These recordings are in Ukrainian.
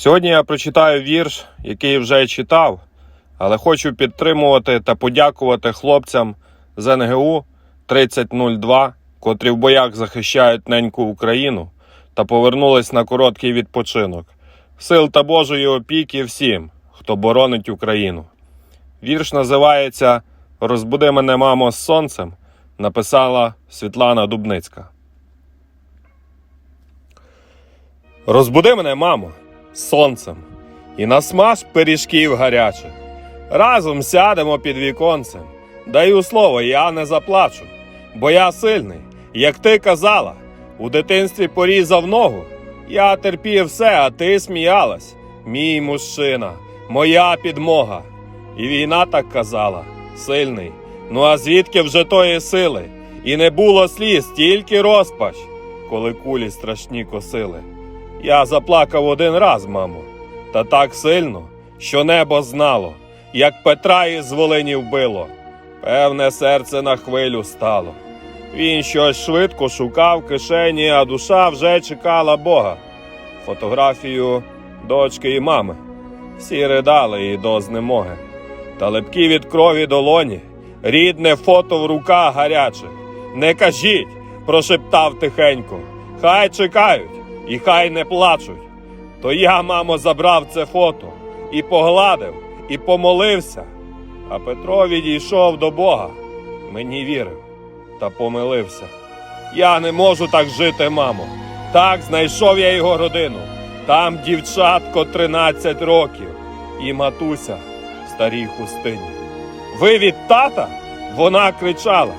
Сьогодні я прочитаю вірш, який вже читав, але хочу підтримувати та подякувати хлопцям з НГУ 3002, котрі в боях захищають неньку Україну та повернулись на короткий відпочинок. Сил та Божої опіки всім, хто боронить Україну. Вірш називається Розбуди мене, мамо, з сонцем. Написала Світлана Дубницька. Розбуди мене, мамо, сонцем, і насмаж пиріжків гарячих. Разом сядемо під віконцем. Даю слово, я не заплачу, бо я сильний, як ти казала. У дитинстві порізав ногу. Я терпів все, а ти сміялась. Мій мужчина, моя підмога. І війна так казала, сильний. Ну а звідки вже тої сили? І не було сліз, тільки розпач, коли кулі страшні косили. Я заплакав один раз, мамо, та так сильно, що небо знало, як Петра із Волині вбило. Певне серце на хвилю стало. Він щось швидко шукав кишені, а душа вже чекала Бога. Фотографію дочки і мами. Всі ридали і до знемоги. Та липкі від крові долоні, рідне фото в руках гарячих. Не кажіть, прошептав тихенько. Хай чекають і хай не плачуть. То я, мамо, забрав це фото і погладив, і помолився. А Петро відійшов до Бога. Мені вірив та помилився. Я не можу так жити, мамо. Так знайшов я його родину. Там дівчатко 13 років і матуся в старій хустині. Ви від тата? Вона кричала.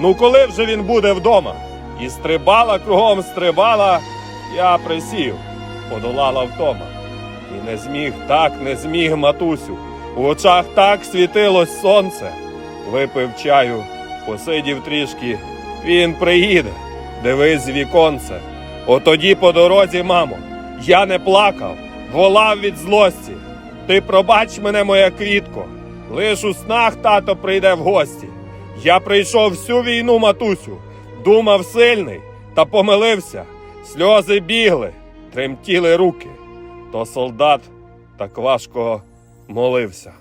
Ну коли вже він буде вдома? І стрибала кругом стрибала, я присів, подолала втома. І не зміг, так не зміг, матусю. У очах так світилось сонце. Випив чаю, посидів трішки. Він приїде, дивись віконце. Отоді по дорозі, мамо, я не плакав, волав від злості. Ти пробач мене, моя квітко, лиш у снах тато прийде в гості. Я прийшов всю війну, матусю, думав сильний та помилився. Сльози бігли, тремтіли руки. То солдат так важко молився.